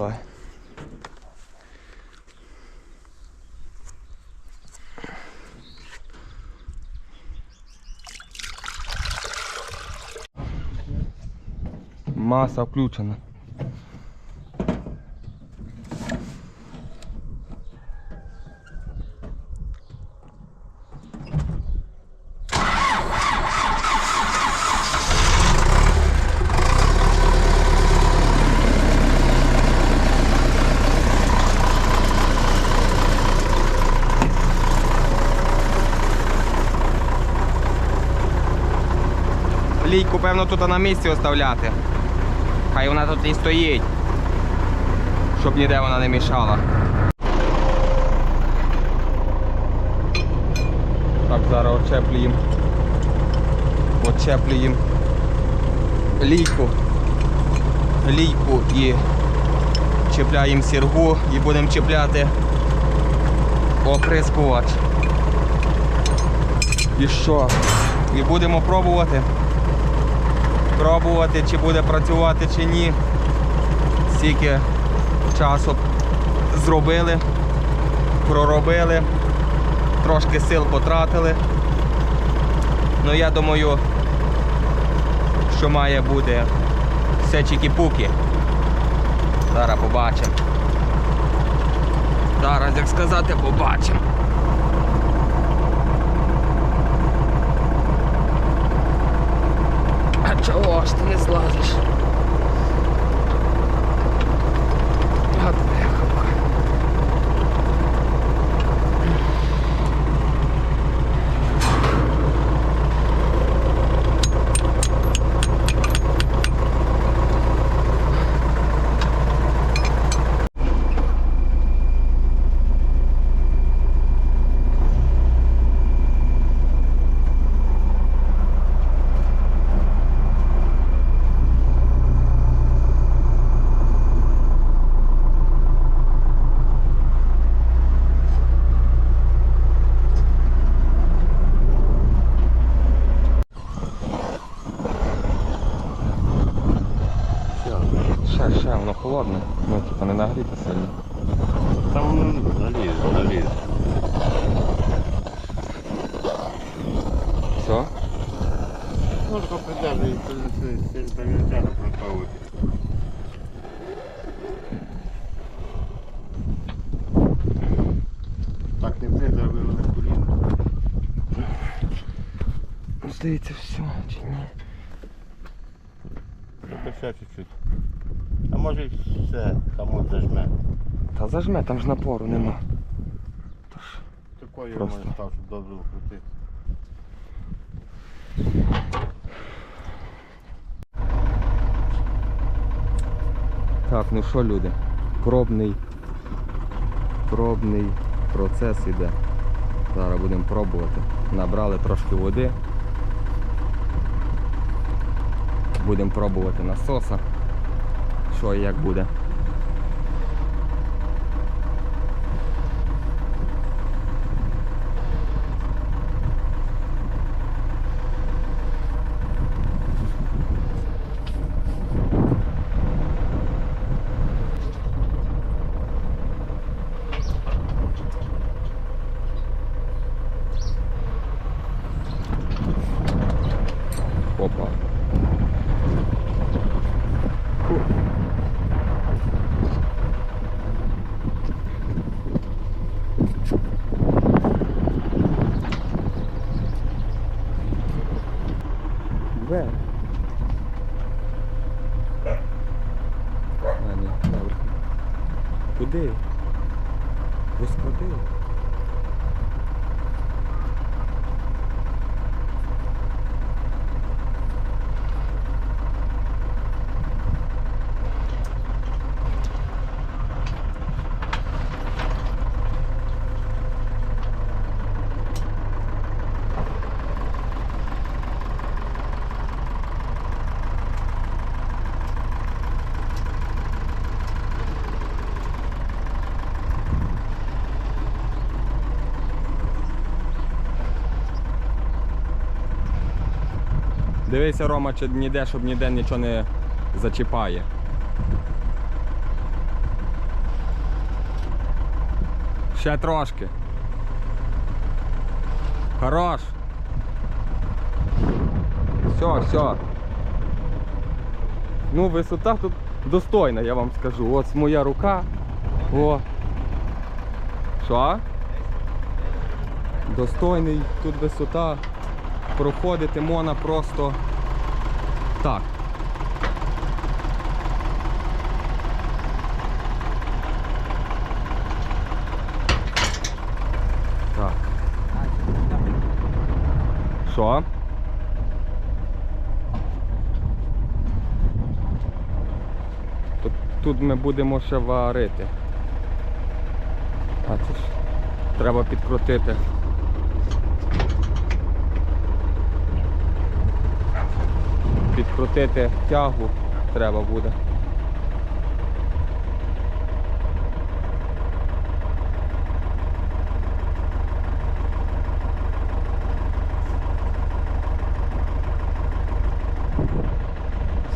Давай. Маса включена. Лійку, певно, тут на місці оставляти. Хай вона тут і стоїть. Щоб ніде вона не мішала. Так, зараз очеплюємо. Очеплюємо лійку. Лійку і чіпляємо сіргу і будемо чіпляти оприскувач. І що? І будемо пробувати. Пробувати, чи буде працювати, чи ні. Скільки часу зробили, проробили, трошки сил потратили. Ну я думаю, що має бути все чікі-пуки. Зараз побачимо. Зараз, як сказати, побачимо. Чого ж ти не злазиш? От бляха. Ще, ще, воно холодне. Ну, типа не нагріте сильно. Там заліз, заліз. Все? Ну, що придержує, це не пропавити. Так не буде, зробили на коліна. Здається, все, чи ні? Чуть-чуть. Може й все, само зажме. Та зажме, там ж напору нема. Тож. Такою Просто. може став, щоб добре вкрутити. Так, ну що, люди? Пробний. Пробний процес іде. Зараз будемо пробувати. Набрали трошки води. Будемо пробувати насоса. Що як буде. Опа. Де? А, ні, добре. Куди? Розклади. Дивися, Рома, чи ніде, щоб ніде нічого не зачіпає. Ще трошки. Хорош. Все, все. Ну, висота тут достойна, я вам скажу. От моя рука. О. Що? Достойний, тут висота. Проходити можна просто так. Так. Що? Тут, тут ми будемо ще варити. А це ж треба підкрутити. Підкрутити тягу треба буде.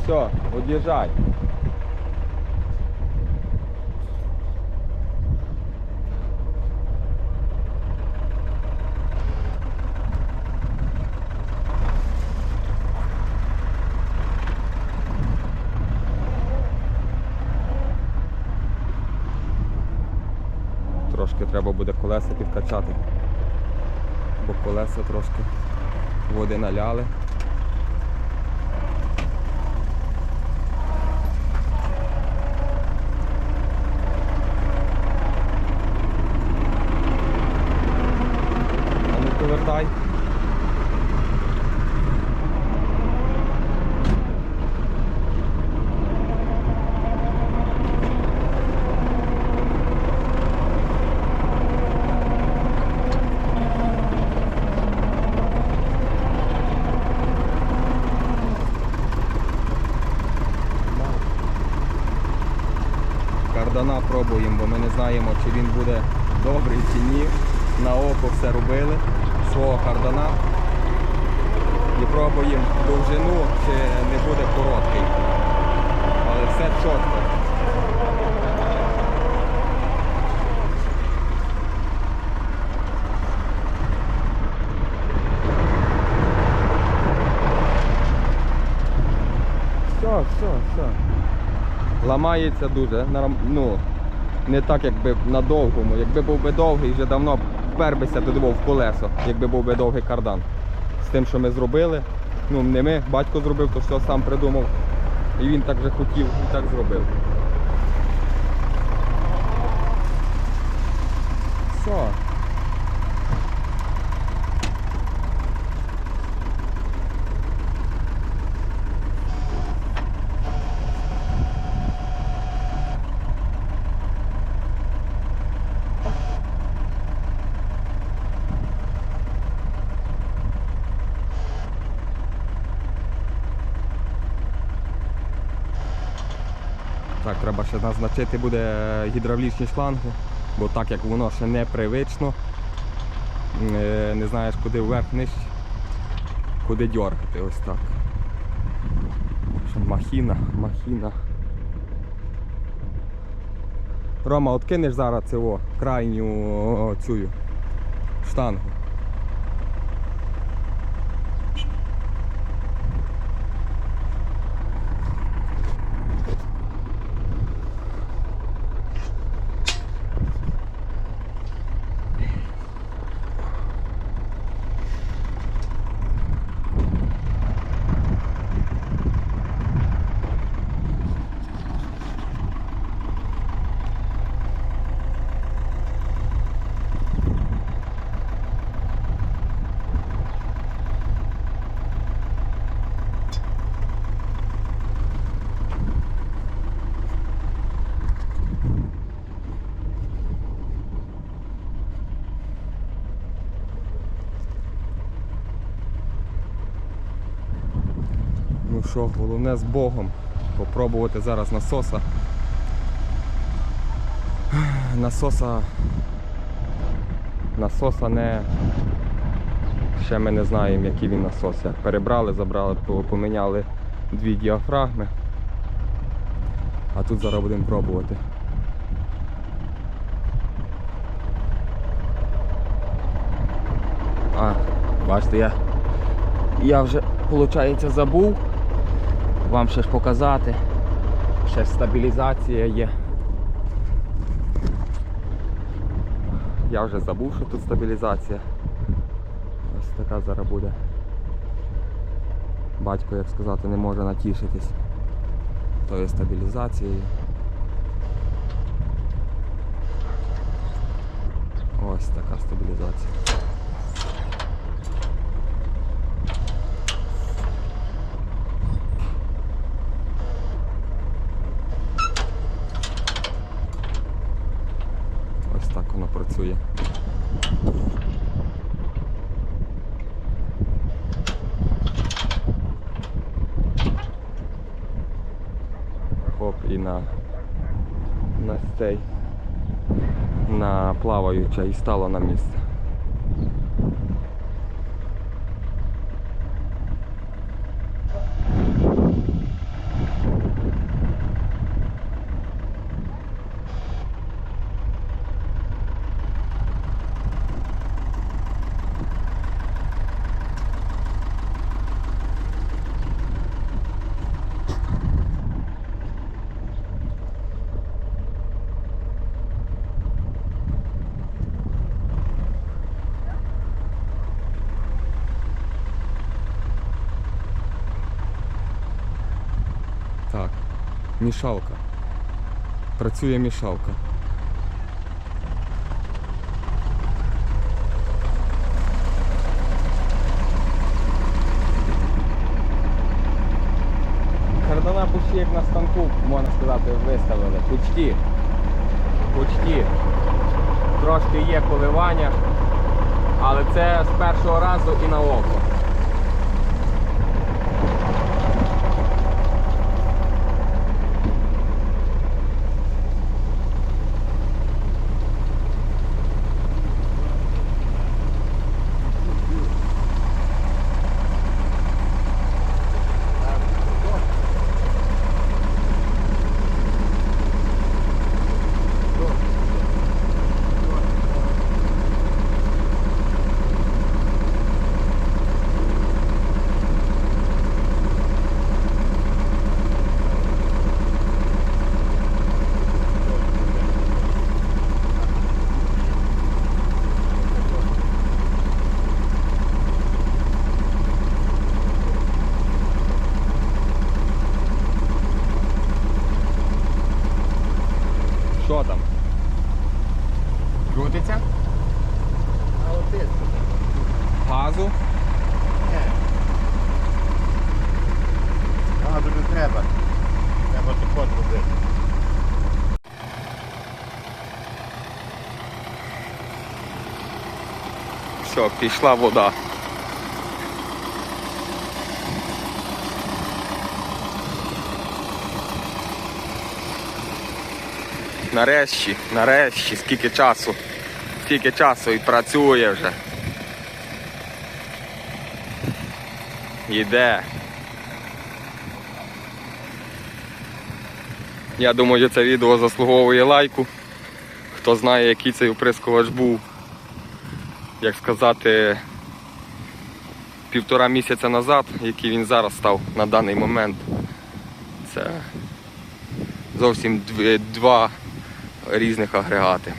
Все, од'їжджай. Трошки треба буде колеса підкачати, бо колеса трошки води наляли. А ну повертай. Кардана пробуємо, бо ми не знаємо, чи він буде добрий чи ні. На око все робили свого кардана. І пробуємо довжину, чи не буде короткий. Але все чітко. Все, все, все. Ламається дуже. Ну, не так, якби на довгому. Якби був би довгий, вже давно впер бися туди був в колесо, якби був би довгий кардан. З тим, що ми зробили. Ну, не ми, батько зробив, то все сам придумав. І він так же хотів і так зробив. Все. Так, треба ще назначити буде гідравлічні шланги, бо так як воно ще непривично, е, не знаєш куди вверх нижче, куди дергати, ось так. Махіна, махіна. Рома, от кинеш зараз цього крайню цю штангу. що головне з Богом. Попробувати зараз насоса. Насоса насоса не... Ще ми не знаємо, який він насос. Перебрали, забрали, поміняли дві діафрагми. А тут зараз будемо пробувати. А, бачите, я я вже, виходить, забув вам ще ж показати. Ще стабілізація є. Я вже забув, що тут стабілізація. Ось така зараз буде. Батько, як сказати, не може натішитись тою стабілізацією. Ось така стабілізація. Ось так воно працює. Хоп і на, на цей на плаваюча і стало на місце. Так, мішалка. Працює мішалка. Кардана почти як на станку, можна сказати, виставили. Почти. Почти. Трошки є коливання, але це з першого разу і на око. Що там? Крутиться? А от ти Газу? Ні. Газу не треба. Треба тако зробити. Пішла вода. Нарешті, нарешті, скільки часу, скільки часу і працює вже. Йде. Я думаю, це відео заслуговує лайку. Хто знає, який цей оприскувач був як сказати, півтора місяця назад, який він зараз став на даний момент. Це зовсім дв- два різних агрегати.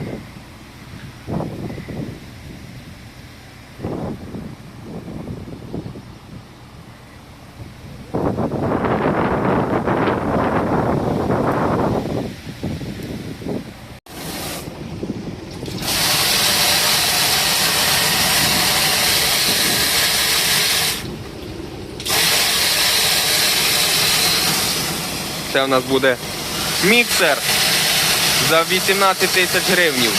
В нас буде міксер за 18 тисяч гривнів.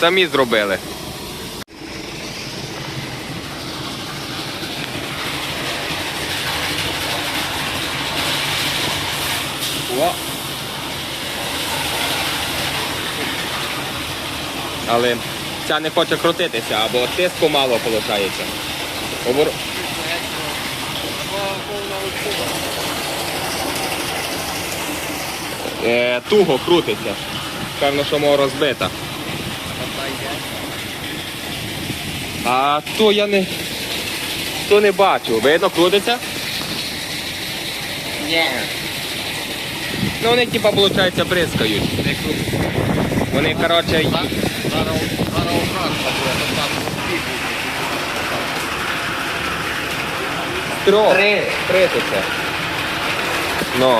Самі зробили. Але ця не хоче крутитися, або тиску мало виходить. Обор... Е, туго крутиться. Певно, що мова розбита. А то я не. То не бачу. Видно, крутиться? Ні. Ну вони типа, виходить, бризкають. Вони, коротше, й- Зараз зараз обратно буде, то там дві будуть. трьох. Три. Три то це. Ну.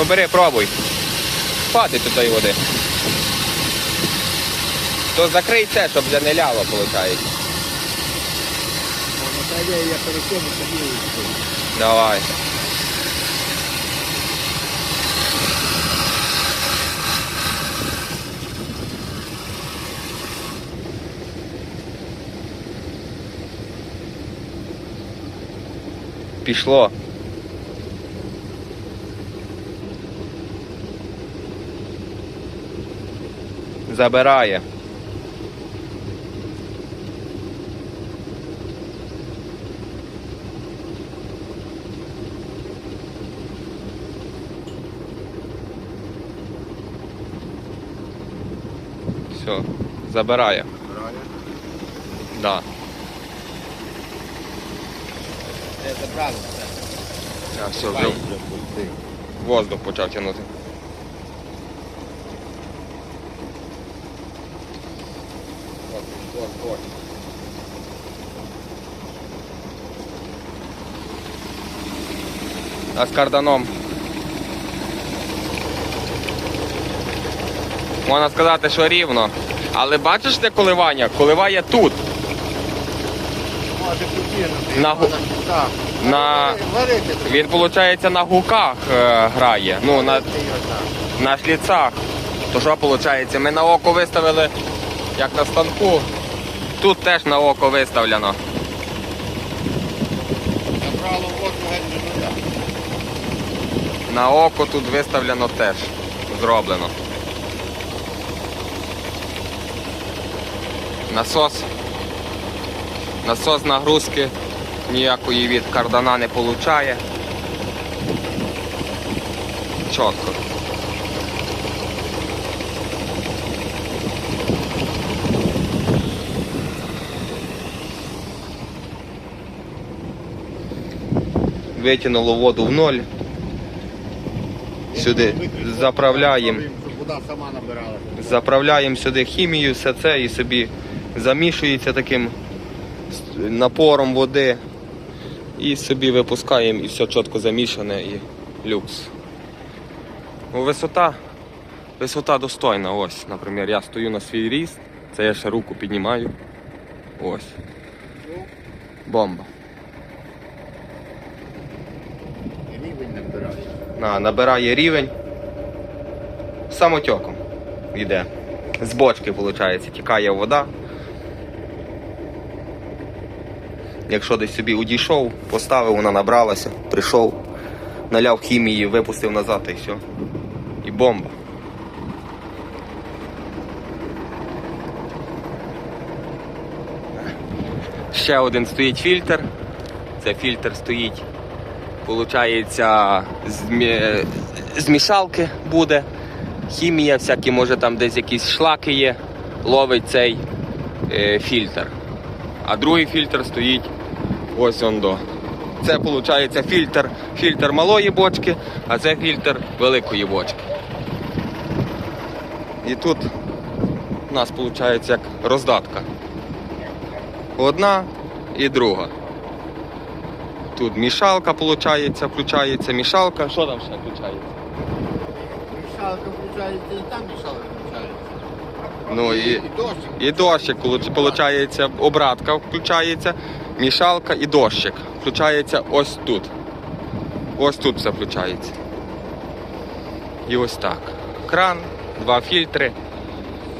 Ну бери, пробуй. Хватить тут води. То закрий це, щоб вже не ляло, виходить. я собі. Давай. Пішло. Забирає. Все, забирає. Забирає? Да. Не забрали все. А, все, вже воздух почав тягнути. А з карданом. Можна сказати, що рівно. Але бачиш де коливання? Коливає тут. На гу- на- Він, виходить, на гуках е, грає. Ну, на, на шліцах. То що виходить? Ми на око виставили, як на станку. Тут теж на око виставлено. На око тут виставлено теж. Зроблено. Насос. Насос нагрузки ніякої від кардана не получає. Чітко. Витягнуло воду в ноль. Сюди заправляємо. Заправляємо сюди хімію, все це і собі замішується таким напором води. І собі випускаємо і все чітко замішане і люкс. Ну, висота, висота достойна. Ось, наприклад, я стою на свій ріст, це я ще руку піднімаю. Ось. Бомба. Рівень набирає. Рівень. Самотьоком йде. З бочки, виходить, тікає вода. Якщо десь собі удійшов, поставив, вона набралася, прийшов, наляв хімії, випустив назад і все. І бомба. Ще один стоїть фільтр. Це фільтр стоїть Получається, змі- змішалки буде. Хімія, всякі, може там десь якісь шлаки є, ловить цей е, фільтр. А другий фільтр стоїть ось он до. Це виходить фільтр, фільтр малої бочки, а це фільтр великої бочки. І тут у нас виходить як роздатка. Одна і друга. Тут мішалка виходить, включається мішалка. Що там ще включається? Мішалка включається і там мішалка включається. Ну і, І дощ. і дощик, виходить, обратка включається, мішалка і дощик. Включається ось тут. Ось тут все включається. І ось так. Кран, два фільтри.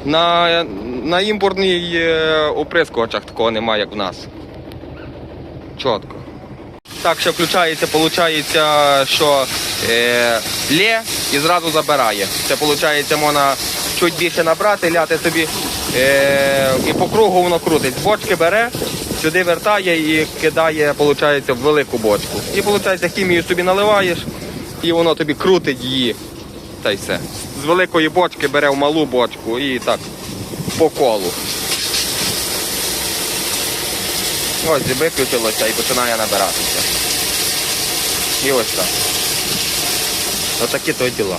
На, на імпортній е, оприскувачах такого немає, як в нас. Чітко. Так, що включається, виходить, що е, лє і зразу забирає. Це виходить, можна чуть більше набрати, ляти собі е, і по кругу воно крутить. Бочки бере, сюди вертає і кидає, виходить, в велику бочку. І виходить, хімію собі наливаєш, і воно тобі крутить її. Та й все. З великої бочки бере в малу бочку і так по колу. Ось і виключилося і починає набиратися. І ось так. Отакі то діла.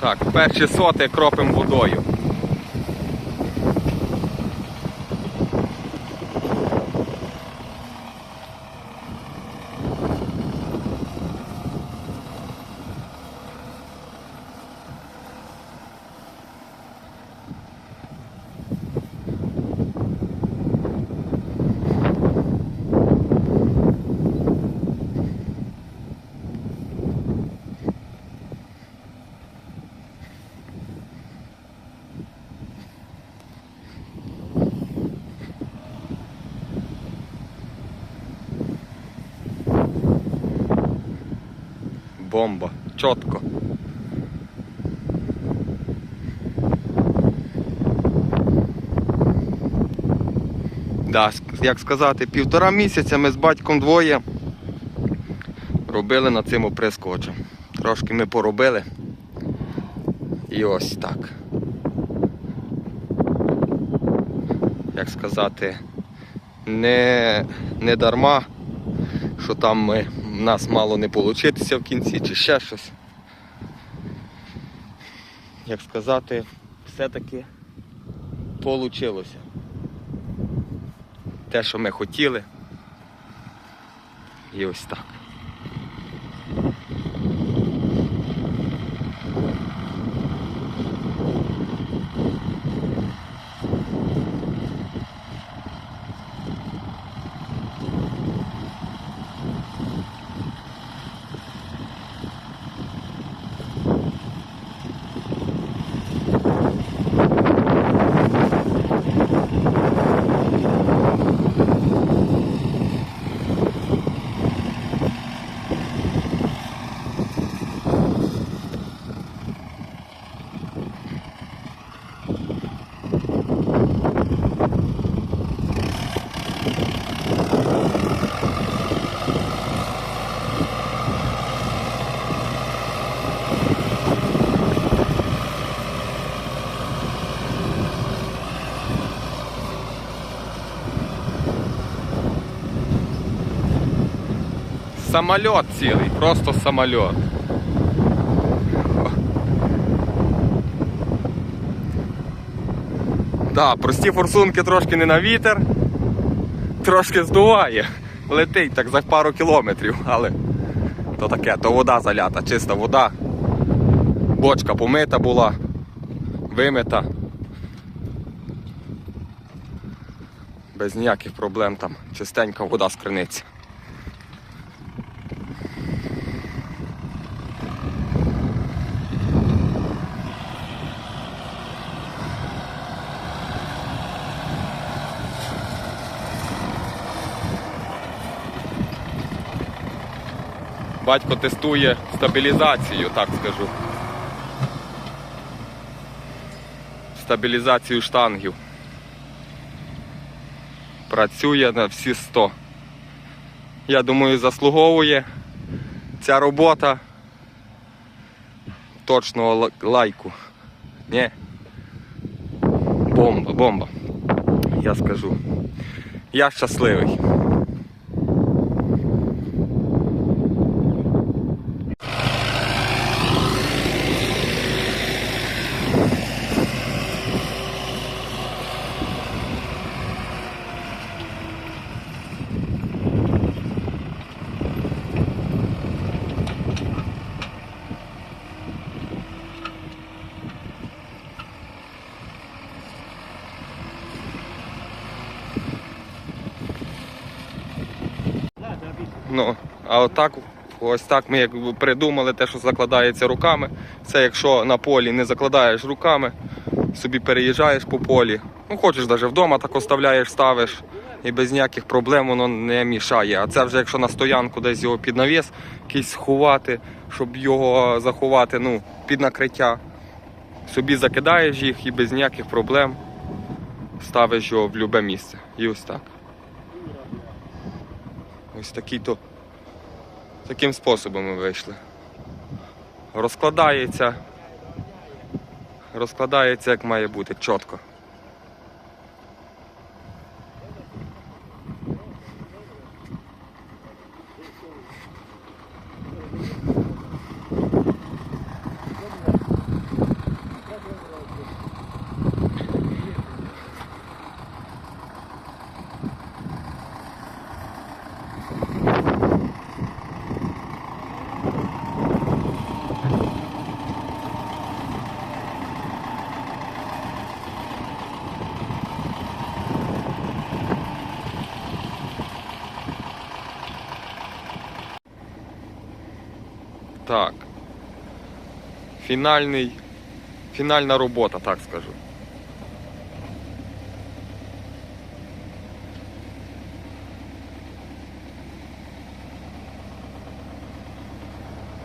Так, перші соти кропимо водою. Бомба. Чітко. Да, як сказати, півтора місяця ми з батьком двоє робили над цим оприскувачем. Трошки ми поробили. І ось так. Як сказати, не, не дарма, що там ми, в нас мало не получитися в кінці чи ще щось. Як сказати, все-таки получилося. Те, що ми хотіли. І ось так. Самольот цілий, просто самольот. Да, прості форсунки трошки не на вітер, трошки здуває. Летить так за пару кілометрів, але то таке, то вода залята, чиста вода. Бочка помита була, вимита. Без ніяких проблем там чистенька вода з криниці. Батько тестує стабілізацію, так скажу. Стабілізацію штангів. Працює на всі 100. Я думаю, заслуговує ця робота точного лайку. Ні. Бомба, бомба. Я скажу. Я щасливий. Ну, а отак, ось так ми придумали те, що закладається руками. Це якщо на полі не закладаєш руками, собі переїжджаєш по полі. Ну, хочеш навіть вдома так оставляєш, ставиш. і без ніяких проблем воно не мішає. А це вже якщо на стоянку десь його під навіс якийсь сховати, щоб його заховати ну, під накриття. Собі закидаєш їх і без ніяких проблем ставиш його в будь-яке місце. І ось так. Ось такий то. Таким способом ми вийшли. Розкладається. Розкладається як має бути, чітко. Так. Фінальний. Фінальна робота, так скажу.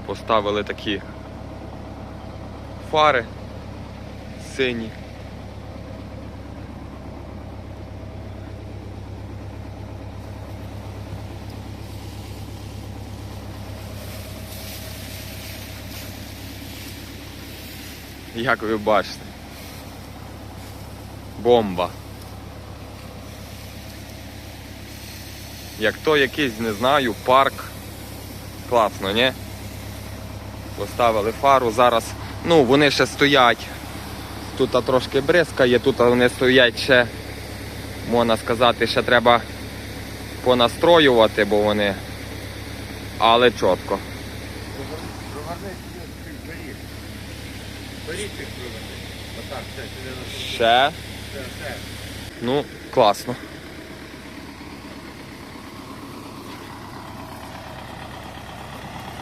Поставили такі фари сині. Як ви бачите. Бомба. Як то якийсь, не знаю, парк. Класно, ні? Поставили фару. Зараз, ну, вони ще стоять. Тут трошки бризкає, тут вони стоять ще, можна сказати, ще треба понастроювати, бо вони. Але чітко. Проверни. Отак, все, сюди на Ще. все, все. Ну, класно.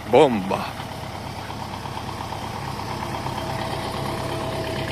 Бомба.